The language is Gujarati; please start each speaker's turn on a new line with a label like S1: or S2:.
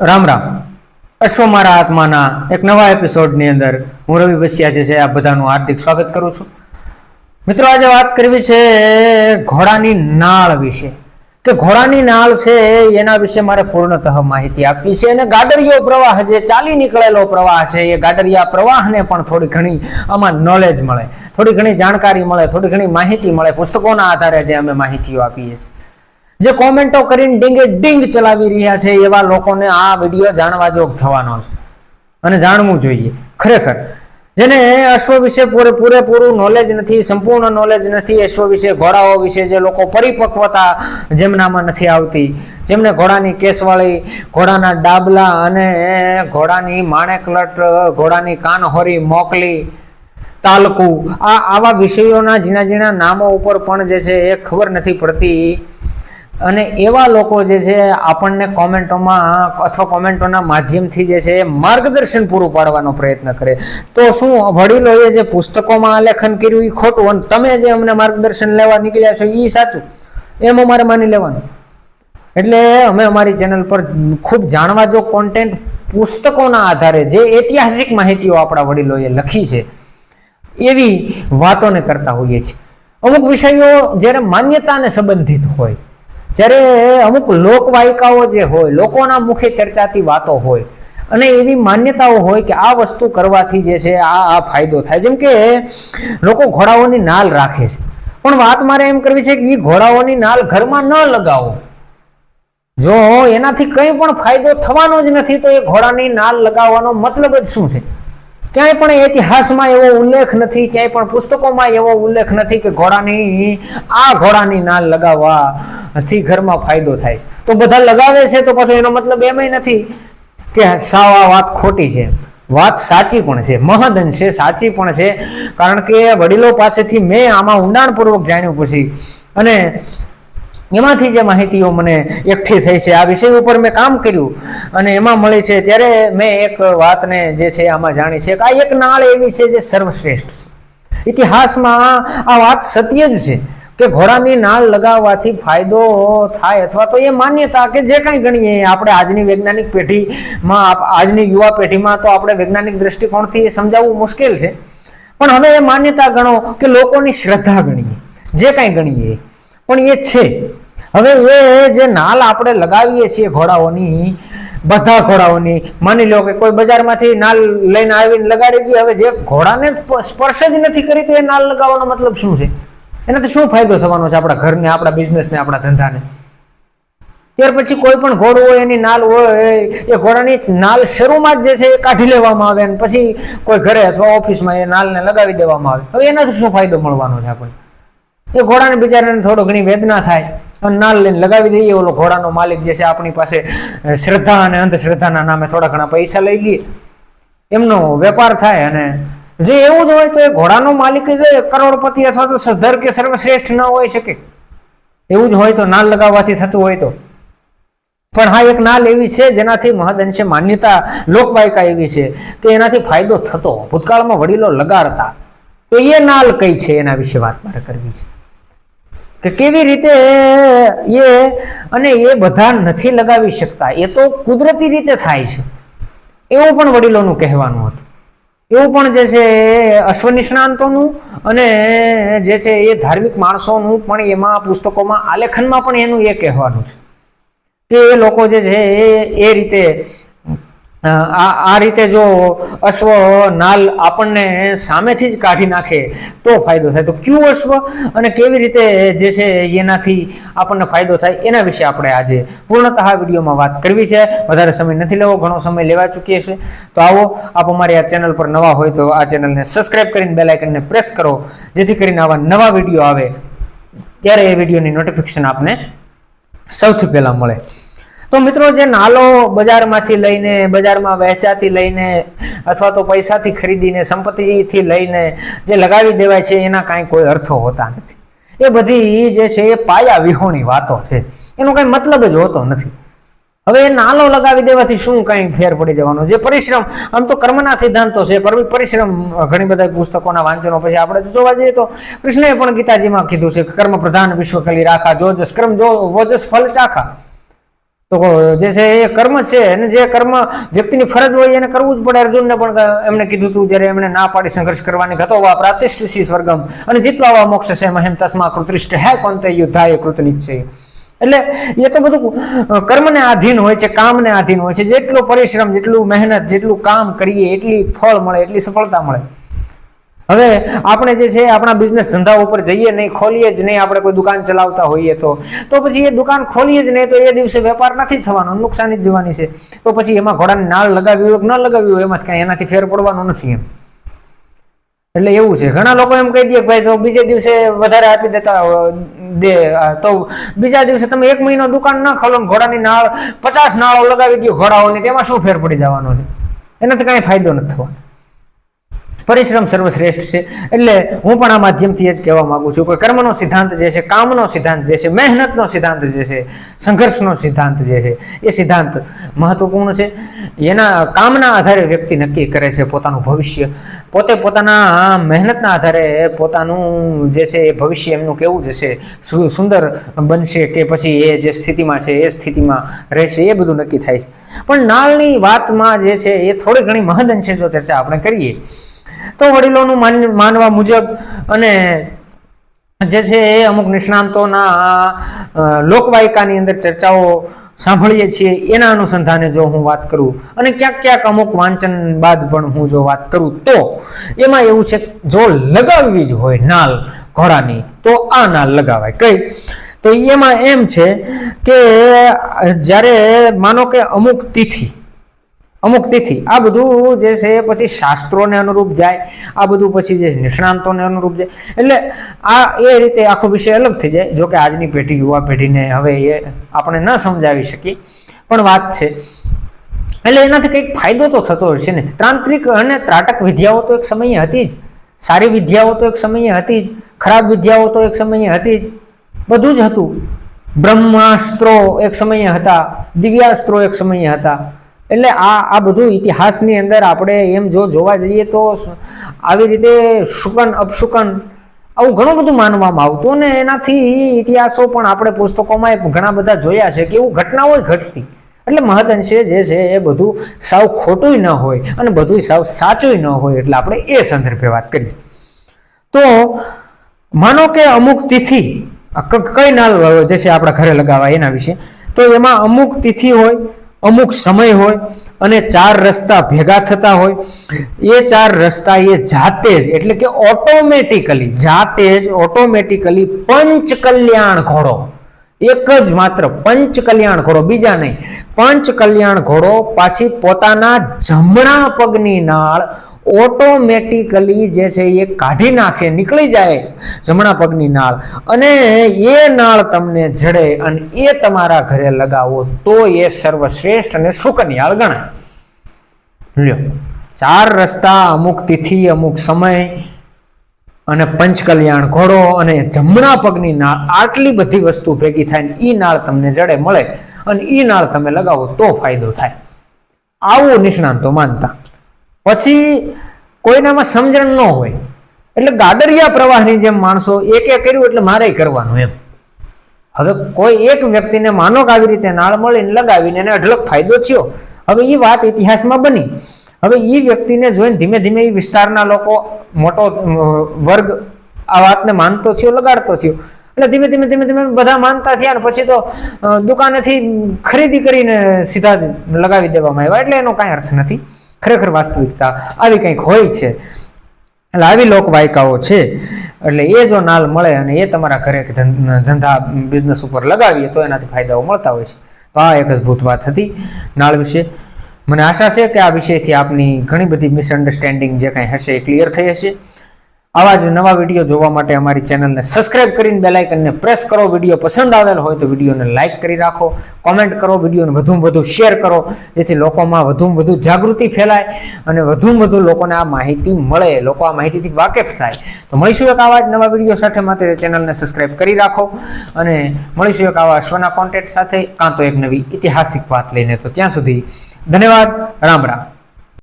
S1: રામ રામ. અશ્વ મારા આત્માના એક નવા એપિસોડની અંદર હું રવિ બસિયા જે છે આ બધાનું હાર્દિક સ્વાગત કરું છું. મિત્રો, આજે વાત કરવી છે ઘોડાની નાળ વિશે. કે ઘોડાની નાળ છે એના વિશે મારે પૂર્ણતઃ માહિતી આપવી છે અને ગાડરિયો પ્રવાહ જે ચાલી નીકળેલો પ્રવાહ છે, એ ગાડરિયા પ્રવાહને પણ થોડી ઘણી આમાં નોલેજ મળે, થોડી ઘણી જાણકારી મળે, થોડી ઘણી માહિતી મળે. પુસ્તકોના આધારે જે અમે માહિતીઓ આપીએ છીએ. જે કોમેન્ટો કરીને ડીંગે ડીંગ ચલાવી રહ્યા છે એવા લોકોને આ વીડિયો જાણવા જોગ થવાનો છે. અને જાણવું જોઈએ. ખરેખર. જેને અશ્વ વિશે પૂરે, પૂરેપૂરું નોલેજ નથી, સંપૂર્ણ નોલેજ નથી, અશ્વ વિશે ઘોડાઓ વિશે જે લોકો પરિપક્વતા જેમનામાં નથી આવતી, જેમને ઘોડાની કેસવાળી, ઘોડાના ડાબલા અને ઘોડાની માણેકલટ, ઘોડાની કાનહોરી મોકલી, તાલકુ, આ આવા વિષયોના ઝીણા ઝીણા નામો ઉપર પણ જે છે એ ખબર નથી પડતી. અને એવા લોકો જે છે આપણને કોમેન્ટોમાં અથવા કોમેન્ટોના માધ્યમથી જે છે માર્ગદર્શન પૂરું પાડવાનો પ્રયત્ન કરે. તો શું વડીલોએ જે પુસ્તકોમાં આલેખન કર્યું એ ખોટું? અને તમે જે અમને માર્ગદર્શન લેવા નીકળ્યા છો એ સાચું? એમ અમારે માની લેવાનું. એટલે અમે અમારી ચેનલ પર ખૂબ જાણવા જો કોન્ટેન્ટ પુસ્તકોના આધારે જે ઐતિહાસિક માહિતીઓ આપણા વડીલોએ લખી છે, એવી વાતોને કરતા હોઈએ છીએ. અમુક વિષયો જ્યારે માન્યતાને સંબંધિત હોય જ્યારે અમુક લોકવાયકાઓ જે હોય, લોકોના મુખે ચર્ચાતી વાતો હોય, અને એવી માન્યતાઓ હોય કે આ વસ્તુ કરવાથી જે છે, આ આ ફાયદો થાય. જેમ કે લોકો ઘોડાઓની નાલ રાખે છે. પણ વાત મારે એમ કરવી છે કે એ ઘોડાઓની નાલ ઘરમાં ન લગાવો. જો એનાથી કંઈ પણ ફાયદો થવાનો જ નથી, તો એ ઘોડાની નાલ લગાવવાનો મતલબ જ શું છે? ક્યાંય પણ ઇતિહાસમાં એવો ઉલ્લેખ નથી, ક્યાંય પણ પુસ્તકોમાં એવો ઉલ્લેખ નથી કે ઘોડાની, આ ઘોડાની નાલ લગાવવાથી ઘરમાં ફાયદો થાય છે. તો બધા લગાવે છે તો પછી એનો મતલબ એમય નથી કે સાવ આ વાત ખોટી છે. વાત સાચી પણ છે, મહદન છે, સાચી પણ છે. કારણ કે વડીલો પાસેથી મેં આમાં ઊંડાણપૂર્વક જાણ્યું પછી અને એમાંથી જે માહિતીઓ મને એકઠી થઈ છે, આ વિષય ઉપર મેં કામ કર્યું અને એમાં મળી છે, ત્યારે મેં એક વાતને જે છે આમાં જાણી છે કે આ એક નાળ એવી છે જે સર્વશ્રેષ્ઠ છે. ઇતિહાસમાં આ વાત સત્ય જ છે કે ઘોડાની નાળ લગાવવાથી ફાયદો થાય અથવા તો એ માન્યતા કે જે કાંઈ ગણીએ, આપણે આજની વૈજ્ઞાનિક પેઢીમાં આજની યુવા પેઢીમાં તો આપણે વૈજ્ઞાનિક દ્રષ્ટિકોણથી એ સમજાવવું મુશ્કેલ છે. પણ હવે એ માન્યતા ગણો કે લોકોની શ્રદ્ધા ગણીએ, જે કાંઈ ગણીએ. પણ એ છે. હવે એ જે નાલ આપણે લગાવીએ છીએ ઘોડાઓની, બધા ઘોડાઓની, માની લો કે કોઈ બજારમાંથી નાલ લઈને આવીને લગાડી દઈએ હવે જે ઘોડાને સ્પ- સ્પર્શ જ નથી કરી તો એ નાલ લગાવવાનો મતલબ શું છે? એનાથી શું ફાયદો થવાનો છે આપણા ઘરને, આપણા બિઝનેસને આપણા ધંધાને? ત્યાર પછી કોઈ પણ ઘોડું હોય, એની નાલ હોય, એ ઘોડાની નાલ શરૂમાં જ જે છે એ કાઢી લેવામાં આવે અને પછી કોઈ ઘરે અથવા ઓફિસમાં એ નાલને લગાવી દેવામાં આવે. હવે એનાથી શું ફાયદો મળવાનો છે આપણને? એ ઘોડાને બિચારાને થોડો ઘણી વેદના થાય. નાલ લઈને લગાવી દઈએ. ઓલો ઘોડાનો માલિક જે છે આપણી પાસે શ્રદ્ધા અને અંધશ્રદ્ધાના નામે થોડા ઘણા પૈસા લઈ લઈએ એમનો વેપાર થાય અને જો એવું જ હોય તો એ ઘોડાનો માલિક જ કરોડપતિ અથવા તો સદ્ધર કે સર્વશ્રેષ્ઠ ન હોઈ શકે. એવું જ હોય તો નાલ લગાવવાથી થતું હોય તો. પણ હા, એક નાલ એવી છે જેનાથી મહદઅંશે માન્યતા લોકવાયકા એવી છે કે એનાથી ફાયદો થતો. ભૂતકાળમાં વડીલો લગાડતા. તો એ નાલ કઈ છે એના વિશે વાત મારે કરવી છે. કે કેવી રીતે એ અને એ બધા નથી લગાવી શકતા? એ તો કુદરતી રીતે થાય છે. એવું પણ વડીલોનું કહેવાનું હતું. એવું પણ જે છે એ અશ્વ નિષ્ણાંતોનું અને જે છે એ ધાર્મિક માણસોનું પણ એમાં પુસ્તકોમાં આલેખનમાં પણ એનું એ કહેવાનું છે. કે એ લોકો જે છે એ રીતે આ રીતે જો અશ્વ નાલ આપણને સામેથી જ કાઢી નાખે તો ફાયદો થાય. તો ક્યુ અશ્વ અને કેવી રીતે જે છે એનાથી આપણને ફાયદો થાય એના વિશે આપણે આજે પૂર્ણતઃ વિડીયોમાં વાત કરવી છે. વધારે સમય નથી લેવો, ઘણો સમય લેવા ચૂકીએ છે. તો આવો, આપ અમારી આ ચેનલ પર નવા હોય તો આ ચેનલને સબસ્ક્રાઇબ કરીને બેલાઇકનને પ્રેસ કરો, જેથી કરીને આવા નવા વીડિયો આવે. ત્યારે એ વિડીયોની નોટિફિકેશન આપને સૌથી પહેલાં મળે. તો મિત્રો જે નાલો બજારમાંથી લઈને, બજારમાં વહેંચાથી લઈને અથવા તો પૈસાથી ખરીદીને, સંપત્તિથી લઈને જે લગાવી દેવાય છે, એના કાંઈ કોઈ અર્થો હોતા નથી. એ બધી જે છે, એ પાયા વિહોણી વાતો છે. એનો કાંઈ મતલબ જ હોતો નથી. હવે નાલો લગાવી દેવાથી શું કઈ ફેર પડી જવાનો? જે પરિશ્રમ, આમ તો કર્મના સિદ્ધાંતો છે, પર પરિશ્રમ ઘણી બધા પુસ્તકોના વાંચનો પછી આપણે જોવા જઈએ તો કૃષ્ણએ પણ ગીતાજીમાં કીધું છે કર્મ પ્રધાન વિશ્વ કલી રાખા જોજસ કર્મ, જો વોજસ ફલ ચાખા. તો જે છે એ કર્મ છે. અને જે કર્મ વ્યક્તિની ફરજ હોય એને કરવું જ પડે. અર્જુનને પણ એમને કીધું હતું જ્યારે એમણે ના પાડી સંઘર્ષ કરવાની ગતો વા પ્રાતિશી સ્વર્ગમ. અને જીતવા મોક્ષ છે. મહેમ તસ્મા કૃતૃષ્ટ હે કોંતે યુદ્ધાય છે એટલે એ તો બધું કર્મને આધીન હોય છે, કામને આધીન હોય છે. જેટલો પરિશ્રમ, જેટલું મહેનત, જેટલું કામ કરીએ, એટલી ફળ મળે, એટલી સફળતા મળે. હવે આપણે જે છે, આપણા બિઝનેસ ધંધા ઉપર જઈએ નહીં, ખોલીએ જ નહીં, આપણે કોઈ દુકાન ચલાવતા હોઈએ તો. તો પછી એ દુકાન ખોલીએ જ નહીં, તો એ દિવસે વેપાર નથી થવાનો, નુકસાની જ જવાની છે. તો પછી એમાં ઘોડાની નાળ લગાવી હોય ન લગાવી હોય, એમાં કાંઈ એનાથી ફેર પડવાનો નથી એમ. એટલે એવું છે. ઘણા લોકો એમ કહી દે ભાઈ તો બીજે દિવસે વધારે આપી દેતા દે તો બીજા દિવસે તમે એક મહિનો દુકાન ના ખોલો ઘોડાની નાળ, પચાસ નાળો લગાવી દો ઘોડાઓની, તેમાં શું ફેર પડી જવાનો છે? એનાથી કાંઈ ફાયદો નથી થવાનો. પરિશ્રમ સર્વશ્રેષ્ઠ છે. એટલે હું પણ આ માધ્યમથી એ જ કહેવા માંગુ છું કે કર્મનો સિદ્ધાંત જે છે, કામનો સિદ્ધાંત જે છે, મહેનતનો સિદ્ધાંત જે છે, સંઘર્ષનો સિદ્ધાંત જે છે, એ સિદ્ધાંત મહત્વપૂર્ણ છે. એના કામના આધારે વ્યક્તિ નક્કી કરે છે પોતાનું ભવિષ્ય. પોતે પોતાના મહેનતના આધારે પોતાનું જે છે એ ભવિષ્ય એમનું કેવું જશે સુંદર બનશે કે પછી એ જે સ્થિતિમાં છે, એ સ્થિતિમાં રહેશે, એ બધું નક્કી થાય છે. પણ નાળની વાતમાં જે છે એ થોડી ઘણી મહદઅંશે જો ચર્ચા આપણે કરીએ. તો વડીલોનું માનવા મુજબ અને જે છે એ અમુક નિષ્ણાંતોના લોકવાયકાની અંદર ચર્ચાઓ સાંભળીએ છીએ, એના અનુસંધાને જો હું વાત કરું, અને ક્યાંક ક્યાંક અમુક વાંચન બાદ પણ હું જો વાત કરું, તો એમાં એવું છે, જો લગાવવી જ હોય નાલ ઘોડાની, તો આ નાલ લગાવાય. કઈ? તો એમાં એમ છે કે જ્યારે, માનો કે અમુક તિથિ અમુક તિથિ. આ બધું જે છે એ પછી શાસ્ત્રોને અનુરૂપ જાય, આ બધું પછી જે નિષ્ણાંતોને અનુરૂપ જાય. એટલે આ એ રીતે આખો વિષય અલગ થઈ જાય, જોકે આજની પેઢી, યુવા પેઢીને હવે એ આપણે ન સમજાવી શકીએ. પણ વાત છે. એટલે એનાથી કંઈક ફાયદો તો થતો છે ને. તાંત્રિક અને ત્રાટક વિદ્યાઓ તો એક સમયે હતી જ. સારી વિદ્યાઓ તો એક સમયે હતી જ. ખરાબ વિદ્યાઓ તો એક સમયે હતી જ. બધું જ હતું. બ્રહ્માસ્ત્રો એક સમયે હતા. દિવ્યાસ્ત્રો એક સમયે હતા. એટલે આ આ બધું ઇતિહાસની અંદર આપણે એમ જો જોવા જઈએ તો આવી રીતે શુકન અપશુકન આવું ઘણું બધું માનવામાં આવતું ને એનાથી ઇતિહાસો પણ આપણે પુસ્તકોમાં ઘણા બધા જોયા છે કે એવું ઘટનાઓ ઘટતી. એટલે મહદઅંશે જે છે એ બધું સાવ ખોટું ન હોય અને બધું સાવ સાચું ન હોય એટલે આપણે એ સંદર્ભે વાત કરીએ. તો માનો કે અમુક તિથિ કઈ નાલ જે છે આપણા ઘરે લગાવાય એના વિશે, તો એમાં અમુક તિથિ હોય અમુક સમય હોય અને ચાર રસ્તા ભેગા થતા હોય. એ ચાર રસ્તા એ જાતે જ, એટલે કે ઓટોમેટિકલી જાતે જ ઓટોમેટિકલી પંચ કલ્યાણ ઘોડો. એક જ માત્ર પંચ કલ્યાણ ઘોડો, બીજા નહીં. પંચ કલ્યાણ ઘોડો પાછી પોતાના જમણા પગની નાળ ઓટોમેટિકલી જે છે એ કાઢી નાખે, નીકળી જાય જમણા પગની નાળ. અને એ નાળ તમને જડે અને એ તમારા ઘરે લગાવો, તો એ સર્વશ્રેષ્ઠ અને સુકન્યાળ ગણાય. ચાર રસ્તા, અમુક તિથિ, અમુક સમય અને પંચકલ્યાણ ઘોડો અને જમણા પગની નાળ, આટલી બધી વસ્તુ ભેગી થાય ને એ નાળ તમને જડે, મળે. અને એ નાળ તમે લગાવો તો ફાયદો થાય. આવું નિષ્ણાંતો માનતા. પછી કોઈનામાં સમજણ ન હોય, એટલે ગાદરિયા પ્રવાહની જેમ માણસો એકે કર્યું એટલે મારે કરવાનું એમ. હવે કોઈ એક વ્યક્તિને માનો કે આવી રીતે નાળ મળીને લગાવીને એને અઢળક ફાયદો થયો, હવે એ વાત ઇતિહાસમાં બની. હવે એ વ્યક્તિને જોઈને ધીમે ધીમે એ વિસ્તારના લોકો મોટો વર્ગ આ વાતને માનતો થયો, લગાડતો થયો. એટલે ધીમે ધીમે ધીમે ધીમે બધા માનતા થયા ને પછી તો દુકાનેથી ખરીદી કરીને સીધા લગાવી દેવામાં આવ્યા, એટલે એનો કાંઈ અર્થ નથી. ખરેખર વાસ્તવિકતા આવી કંઈક હોય છે. એટલે આવી લોકવાયકાઓ છે. એટલે એ જો નાલ મળે અને એ તમારા ઘરે ધંધા બિઝનેસ ઉપર લગાવીએ તો એનાથી ફાયદાઓ મળતા હોય છે. તો આ એક અદ્ભુત વાત હતી નાળ વિશે. મને આશા છે કે આ વિષયથી આપની ઘણી બધી મિસઅન્ડરસ્ટેન્ડિંગ જે કાંઈ હશે એ ક્લિયર થઈ હશે. આવા જ નવા વીડિયો જોવા માટે અમારી ચેનલને સબસ્ક્રાઇબ કરીને બેલાઇકનને પ્રેસ કરો. વીડિયો પસંદ આવેલ હોય તો વિડીયોને લાઇક કરી રાખો. કોમેન્ટ કરો, વિડીયોને વધુમાં વધુ શેર કરો, જેથી લોકોમાં વધુમાં વધુ જાગૃતિ ફેલાય અને વધુમાં વધુ લોકોને આ માહિતી મળે. લોકો આ માહિતીથી વાકેફ થાય. તો મળીશું એક આવા જ નવા વીડિયો સાથે. માટે ચેનલને સબસ્ક્રાઇબ કરી રાખો અને મળીશું એક આવા અશ્વના કોન્ટેન્ટ સાથે. કાં તો એક નવી ઐતિહાસિક વાત લઈને. તો ત્યાં સુધી ધન્યવાદ. રામ રામ.